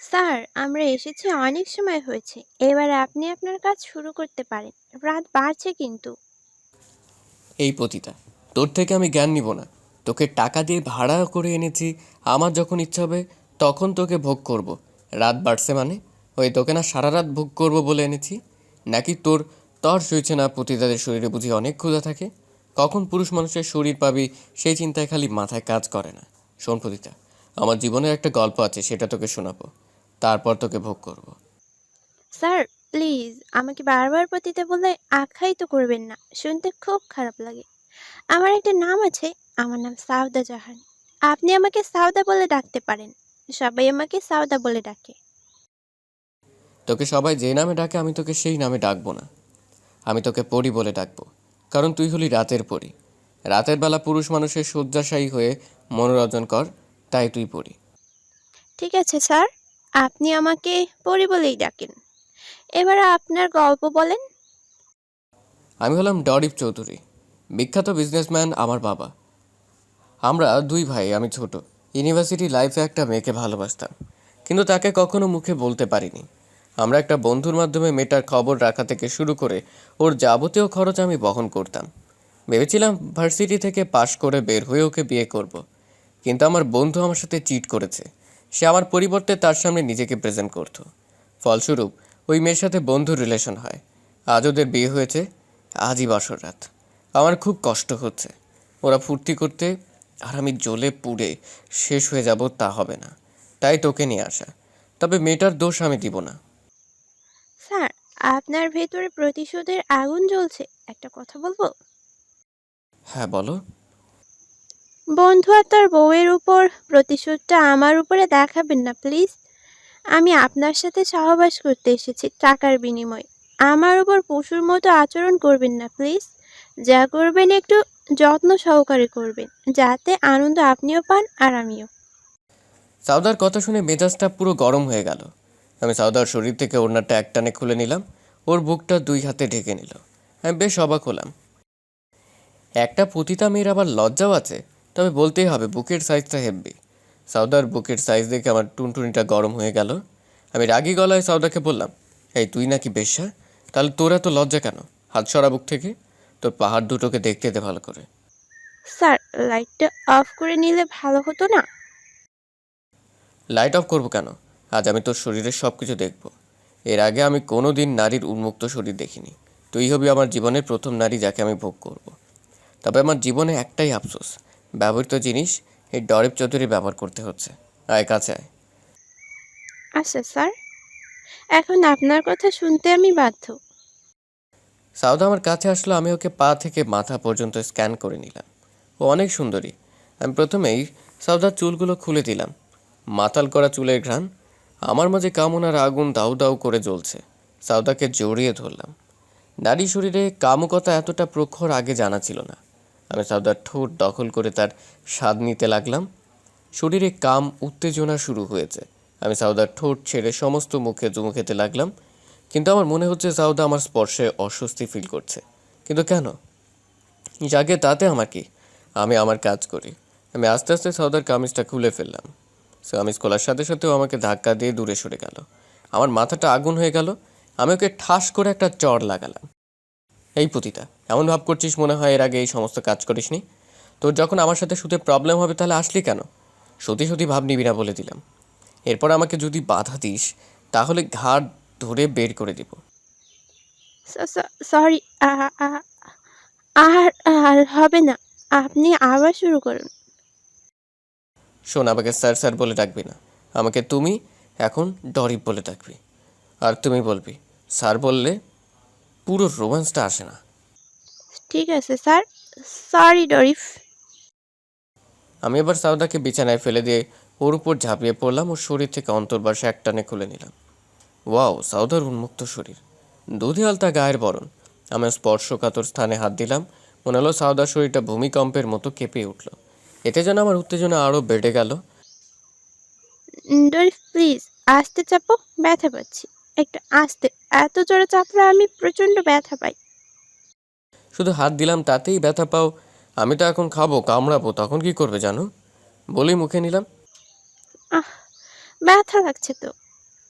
Sir, আমরা এসেছি অনেক সময় হয়েছে। এবার আপনি আপনার কাজ শুরু করতে পারেন। রাত বাড়ছে কিন্তু। এই পতিতা, তোর থেকে আমি জ্ঞান নিব না। তোকে টাকা দিয়ে ভাড়া করে এনেছি, আমার যখন ইচ্ছা হবে, তখন তোকে ভোগ করব। রাত বাড়ছে মানে? ওই তোকে না সারা রাত ভোগ করব বলে এনেছি? নাকি তোর তর সইছে না পতিতাদের শরীরে বুঝি অনেক ক্ষুধা থাকে? কখন পুরুষ মানুষের শরীর পাবি, সেই চিন্তায় খালি মাথায় কাজ করে না। শোন পতিতা, আমার জীবনের একটা গল্প আছে, সেটা তোকে শোনাবো। তারপর তোকে ভোগ করব। স্যার প্লিজ আমাকে বারবার পতিতে বলে আখ্যায়িত করবেন না। শুনতে খুব খারাপ লাগে। আমার একটা নাম আছে আমার নাম সাউদা জাহান। আপনি আমাকে সাউদা বলে ডাকতে পারেন। সবাই আমাকে সাউদা বলে ডাকে। তোকে সবাই যে নামে ডাকে আমি তোকে সেই নামে ডাকবো না। আমি তোকে পরি বলে ডাকবো কারণ তুই হলি রাতের পরি। রাতের বেলা পুরুষ মানুষের শয্যাশায়ী হয়ে মনোরঞ্জন কর তাই তুই পড়ি ঠিক আছে স্যার। আপনি আমাকে পরি বলেই ডাকেন। এবার আপনার গল্প বলেন। আমি হলাম ডরিপ চৌধুরী, বিখ্যাত বিজনেসম্যান আমার বাবা। আমরা দুই ভাই, আমি ছোট। ইউনিভার্সিটি লাইফে একটা মেয়েকে ভালোবাসতাম, কিন্তু তাকে কখনো মুখে বলতে পারিনি। আমরা একটা বন্ধুর মাধ্যমে মেয়েটার খবর রাখা থেকে শুরু করে ওর যাবতীয় খরচ আমি বহন করতাম। ভেবেছিলাম ভার্সিটি থেকে পাশ করে বের হয়ে ওকে বিয়ে করব। কিন্তু আমার বন্ধু আমার সাথে চিট করেছে। সে আমার পরিবর্তে তার সামনে নিজেকে প্রেজেন্ট করতো। ফলস্বরূপ ওই মেয়ের সাথে বন্ধুর রিলেশন হয়। আজ ওদের বিয়ে হয়েছে আজই বাসর রাত। আমার খুব কষ্ট হচ্ছে। ওরা ফুর্তি করতে আর আমি জ্বলে পুড়ে শেষ হয়ে যাব তা হবে না। তাই তোকে নিয়ে আসা। তবে মেয়েটার দোষ আমি দিব না। স্যার আপনার ভেতরে প্রতিশোধের আগুন জ্বলছে। একটা কথা বলব? হ্যাঁ বলো। বন্ধু আর তার বউয়ের উপর প্রতিশোধটা আমার উপরে দেখাবেন না, প্লিজ। আমি আপনার সাথে সহবাস করতে এসেছি টাকার বিনিময়ে। আমার উপর পশুর মতো আচরণ করবেন না, প্লিজ। যা করবেন একটু যত্ন সহকারে করবেন, যাতে আনন্দ আপনিও পান আর আমিও। সাউদার কথা শুনে মেজাজটা পুরো গরম হয়ে গেল। আমি সাউদার শরীর থেকে ওড়নাটা একটানে খুলে নিলাম। ওর বুকটা দুই হাতে ঢেকে নিল। আমি বেশ অবাক হলাম। একটা পতিতা মেয়ের আবার লজ্জাও আছে। তবে বলতেই হবে বুকের সাইজটা হেভি সাউদার বুকের সাইজ দেখে আমার টুনটুনিটা গরম হয়ে গেল। আমি রাগী গলায় সাউদাকে বললাম এই তুই নাকি বেশ্যা তাহলে তোর এত লজ্জা কেন? হাত সরা বুক থেকে। তোর পাহাড় দুটোকে দেখতে দে ভালো করে। স্যার লাইটটা অফ করে নিলে ভালো হতো না? লাইট অফ করব কেন? আজ আমি তোর শরীরের সব কিছু দেখব। এর আগে আমি কোনো দিন নারীর উন্মুক্ত শরীর দেখিনি। তুই হবি আমার জীবনের প্রথম নারী যাকে আমি ভোগ করব। তবে আমার জীবনে একটাই আফসোস ব্যবহৃত জিনিস এই ডরিব চৌধুরী ব্যবহার করতে হচ্ছে। আয় কাছে আয়। আচ্ছা স্যার। এখন আপনার কথা শুনতে আমি বাধ্য। সাউদা আমার কাছে আসলো আমি ওকে পা থেকে মাথা পর্যন্ত স্ক্যান করে নিলাম। ও অনেক সুন্দরী। আমি প্রথমেই সাউদার চুলগুলো খুলে দিলাম। মাতাল করা চুলের ঘ্রাণ। আমার মাঝে কামনার আগুন দাউ দাউ করে জ্বলছে। সাউদাকে জড়িয়ে ধরলাম। নারী শরীরে কামুকতা এতটা প্রখর আগে জানা ছিল না। আমি সাউদার ঠোঁট দখল করে তার স্বাদ নিতে লাগলাম। শরীরে কাম, উত্তেজনা শুরু হয়েছে। আমি সাউদার ঠোঁট ছেড়ে সমস্ত মুখে চুমু খেতে লাগলাম। কিন্তু আমার মনে হচ্ছে সাউদা আমার স্পর্শে অস্বস্তি ফিল করছে। কিন্তু কেন? জাগে তাতে আমার কি আমি আমার কাজ করি। আমি আস্তে আস্তে সাউদার কামিজটা খুলে ফেললাম। কামিজ খোলার সাথে সাথেও আমাকে ধাক্কা দিয়ে দূরে সরে গেল। আমার মাথাটা আগুন হয়ে গেল। আমি ওকে ঠাস করে একটা চড় লাগালাম। এই পুতিতা এমন ভাব করছিস মনে হয় এর আগে এই সমস্ত কাজ করিসনি? তোর যখন আমার সাথে শুতে প্রবলেম হবে তাহলে আসলি কেন? সত্যি সত্যি ভাব নিবি না বলে দিলাম। এরপর আমাকে যদি বাধা দিস তাহলে ঘাড় ধরে বের করে দিব। সরি আর আর হবে না। আপনি আবার শুরু করুন। শোন আমাকে স্যার স্যার বলে ডাকবি না। আমাকে তুমি এখন ডরিপ বলে ডাকবি। আর তুমি বলবি স্যার বললে পুরো রোমান্সটা আসে না। ঠিক আছে স্যার। সরি ডরিফ আমি এবার সাউদাকে বিছানায় ফেলে দিয়ে ওর উপর ঝাঁপিয়ে পড়লাম ওর শরীর থেকে অন্তর্বাসে একটানে খুলে নিলাম। ওয়াও সাউদার উন্মুক্ত শরীর। দুধে আলতা গায়ের বরণ। আমি স্পর্শকাতর স্থানে হাত দিলাম। মনে হলো সাউদার শরীরটা ভূমিকম্পের মতো কেঁপে উঠল। এতে যেন আমার উত্তেজনা আরও বেড়ে গেল। ডরিফ প্লিজ আসতে চাপো ব্যথা পাচ্ছি। একটু আস্তে এত জোরে চাপলে আমি প্রচণ্ড ব্যথা পাই। শুধু হাত দিলাম তাতেই ব্যথা পাও আমি তো এখন খাব কামড়াবো তখন কি করবে জানো? বলেই মুখে নিলাম। আহ ব্যথা লাগছে তো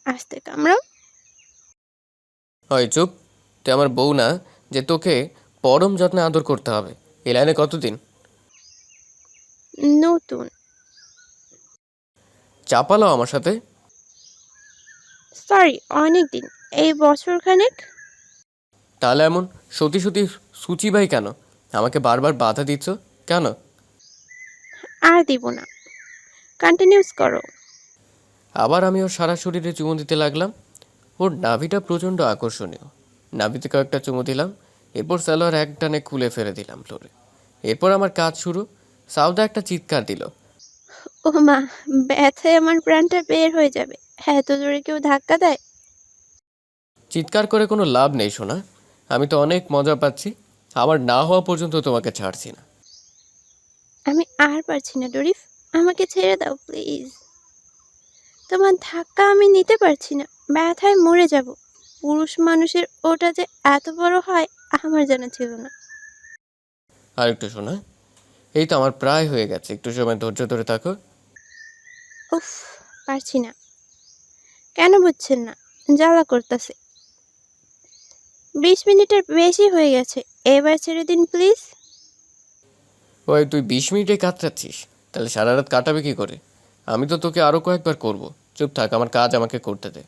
আস্তে কামড়াও। হয় চুপ তুই আমার বউ না যে তোকে পরম যত্নে আদর করতে হবে এই লাইনে কতদিন? নতুন। চাপালো আমার সাথে। সরি অনেক দিন এই বছর খানেক তাহলে এমন সতী সতী সূচি ভাই কেন? আমাকে বারবার বাধা দিচ্ছ কেন? আর দিব না। কন্টিনিউস করো। আবার আমি ওর সারা শরীরে চুমু দিতে লাগলাম। ওর নাভিটা প্রচণ্ড আকর্ষণীয়। নাভিতে কয়েকটা চুমু দিলাম। এরপর সালোয়ার এক টানে খুলে ফেলে দিলাম ফ্লোরে। এরপর আমার কাজ শুরু। সাউদা একটা চিৎকার দিল। ও মা ব্যথায় আমার প্রাণটা বের হয়ে যাবে। এত জোরে কেউ ধাক্কা দেয়? চিৎকার করে কোনো লাভ নেই শোনা আমি তো অনেক মজা পাচ্ছি। আমার না হওয়া পর্যন্ত তোমাকে ছাড়ছি না। আমি আর পারছি না ডরিফ। আমাকে ছেড়ে দাও প্লিজ। তোমার ধাক্কা আমি নিতে পারছি না। ব্যথায় মরে যাব। পুরুষ মানুষের ওটা যে এত বড় হয় আমার জানা ছিল না। আর একটু শোনা। এই তো আমার প্রায় হয়ে গেছে। একটু সময় ধৈর্য ধরে থাকো। উফ পারছি না। কেন বুঝছেন না? জ্বালা করতেছে। বিশ মিনিটের বেশি হয়ে গেছে। এবার ছেড়ে দিন, প্লিজ। ওই, তুই বিশ মিনিটে কাটাচ্ছিস তাহলে সারা রাত কাটাবে কি করে? আমি তো তোকে আরও কয়েকবার করব। চুপ থাক, আমার কাজ আমাকে করতে দে।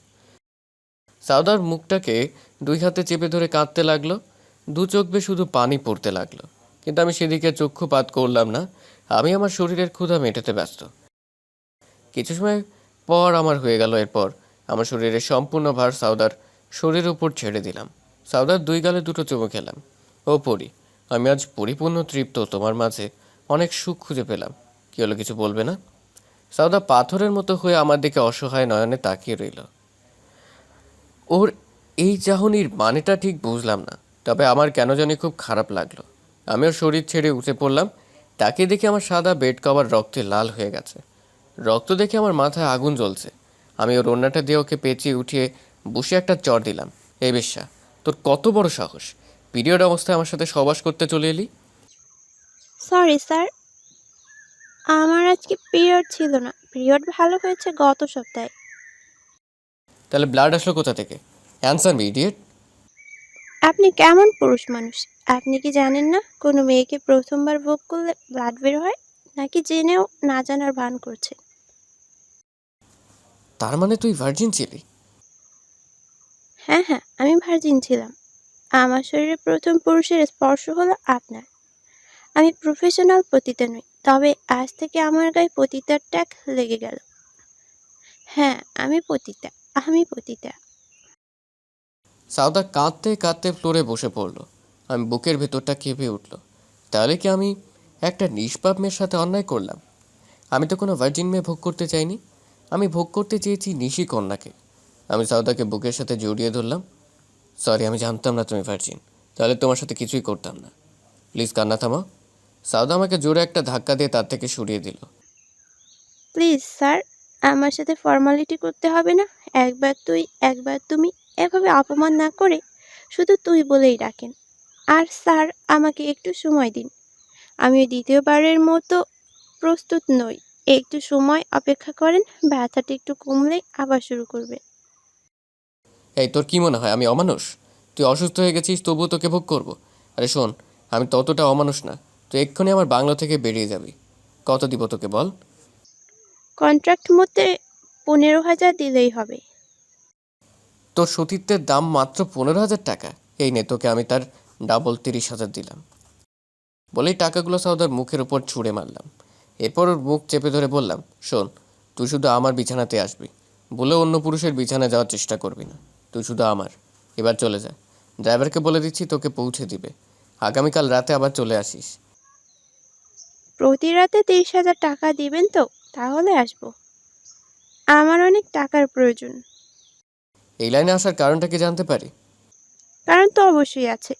সাউদার মুখটাকে দুই হাতে চেপে ধরে কাঁদতে লাগল। দু চোখ বেয়ে শুধু পানি পড়তে লাগল। কিন্তু আমি সেদিকে চক্ষুপাত করলাম না। আমি আমার শরীরের ক্ষুধা মেটাতে ব্যস্ত। কিছু সময় পর আমার হয়ে গেল এরপর আমার শরীরের সম্পূর্ণ ভার সাউদার শরীরের উপর ছেড়ে দিলাম। সাউদার দুই গালে দুটো চুমু খেলাম। ও পড়ি আমি আজ পরিপূর্ণ তৃপ্ত, তোমার মাঝে অনেক সুখ খুঁজে পেলাম। কি হলো, কিছু বলবে না? সাউদা পাথরের মতো হয়ে আমার দিকে অসহায় নয়নে তাকিয়ে রইল। ওর এই চাহনির মানেটা ঠিক বুঝলাম না, তবে আমার কেন জানি খুব খারাপ লাগল। আমি ওর শরীর ছেড়ে উঠে পড়লাম, তাকে দেখে আমার সাদা বেড কভার রক্তে লাল হয়ে গেছে। রক্ত দেখে আমার মাথায় আগুন জ্বলছে। আমি ওর অন্যটা দিয়ে ওকে পেঁচিয়ে উঠিয়ে বসে একটা চর দিলাম। এই বেশ্যা তোর কত বড় সাহস? পিরিয়ড অবস্থায় আমার সাথে সবাস করতে চলে এলি? সরি স্যার আমার আজকে পিরিয়ড ছিল না। পিরিয়ড ভালো হয়েছে গত সপ্তাহে। তাহলে ব্লাড আসলো কোথা থেকে? অ্যান্সার মি ইডিয়েট আপনি কেমন পুরুষ মানুষ? আপনি কি জানেন না কোনো মেয়েকে প্রথমবার ভোগ করলে ব্লাড বের হয়? নাকি জেনেও না জানার ভান করছে তার মানে তুই ভার্জিন ছিলি? হ্যাঁ হ্যাঁ আমি ভার্জিন ছিলাম। আমার শরীরে প্রথম পুরুষের স্পর্শ হলো আপনার। আমি প্রফেশনাল পতিতা নই তবে আজ থেকে আমার গায়ে পতিতার ট্যাগ লেগে গেল। হ্যাঁ আমি পতিতা আমি পতিতা। সাউদা কাঁদতে কাঁদতে ফ্লোরে বসে পড়ল। আমি বুকের ভেতরটা কেঁপে উঠল। তাহলে কি আমি একটা নিষ্পাপ মেয়ের সাথে অন্যায় করলাম? আমি তো কোনো ভার্জিন মেয়ে ভোগ করতে চাইনি। আমি ভোগ করতে চেয়েছি নিশি কন্যাকে। আমি সাউদাকে বুকের সাথে জড়িয়ে ধরলাম। সরি, আমি জানতাম না তুমি ভার্জিন। তাহলে তোমার সাথে কিছুই করতাম না। প্লিজ কান্না থামাও। সাউদা আমাকে জোরে একটা ধাক্কা দিয়ে তার থেকে সরিয়ে দিল। প্লিজ, স্যার, আমার সাথে ফর্মালিটি করতে হবে না। একবার তুই, একবার তুমি এভাবে অপমান না করে শুধু তুই বলেই ডাকেন। আর স্যার, আমাকে একটু সময় দিন। আমি দ্বিতীয়বারের মতো প্রস্তুত নই। একটু সময় অপেক্ষা করেন ব্যথাটা একটু কমলেই আবার শুরু করবে। এই তোর কি মনে হয় আমি অমানুষ? তুই অসুস্থ হয়ে গেছিস তবুও তোকে ভোগ করব। আরে শোন আমি ততটা অমানুষ না। তুই এক্ষুনি আমার বাংলো থেকে বেরিয়ে যাবি। কত দিব তোকে বল? কন্ট্রাক্ট মতে পনেরো হাজার দিলেই হবে। তোর সতীত্বের দাম মাত্র পনেরো হাজার টাকা। এই নে তোকে আমি তার ডাবল তিরিশ হাজার দিলাম। বলেই টাকাগুলো সাউদার মুখের উপর ছুঁড়ে মারলাম। এরপর ওর মুখ চেপে ধরে বললাম শোন তুই শুধু আমার বিছানাতে আসবি। বলে অন্য পুরুষের বিছানায় যাওয়ার চেষ্টা করবি না। তুই শুধু আমার। এবার চলে যা। ড্রাইভারকে বলে দিচ্ছি তোকে পৌঁছে দিবে। আগামীকাল রাতে আবার চলে আসিস। প্রতি রাতে তেইশ হাজার টাকা দিবেন তো? তাহলে আসব। আমার অনেক টাকার প্রয়োজন। এই লাইনে আসার কারণটা কি জানতে পারি? কারণ তো অবশ্যই আছে।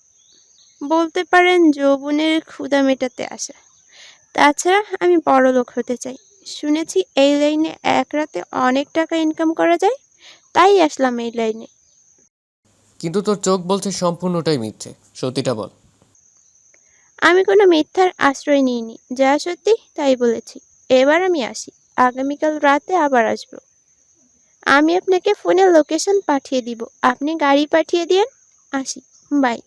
বলতে পারেন যৌবনের ক্ষুধা মেটাতে আসা। তাছাড়া আমি বড় লোক হতে চাই। শুনেছি এই লাইনে এক রাতে অনেক টাকা ইনকাম করা যায় তাই আসলাম এই লাইনে কিন্তু তোর চোখ বলছে সম্পূর্ণটাই মিথ্যে। সত্যিটা বল। আমি কোনো মিথ্যার আশ্রয় নিইনি যা সত্যি তাই বলেছি। এবার আমি আসি আগামীকাল রাতে আবার আসব। আমি আপনাকে ফোনে লোকেশন পাঠিয়ে দিব আপনি গাড়ি পাঠিয়ে দিন আসি বাই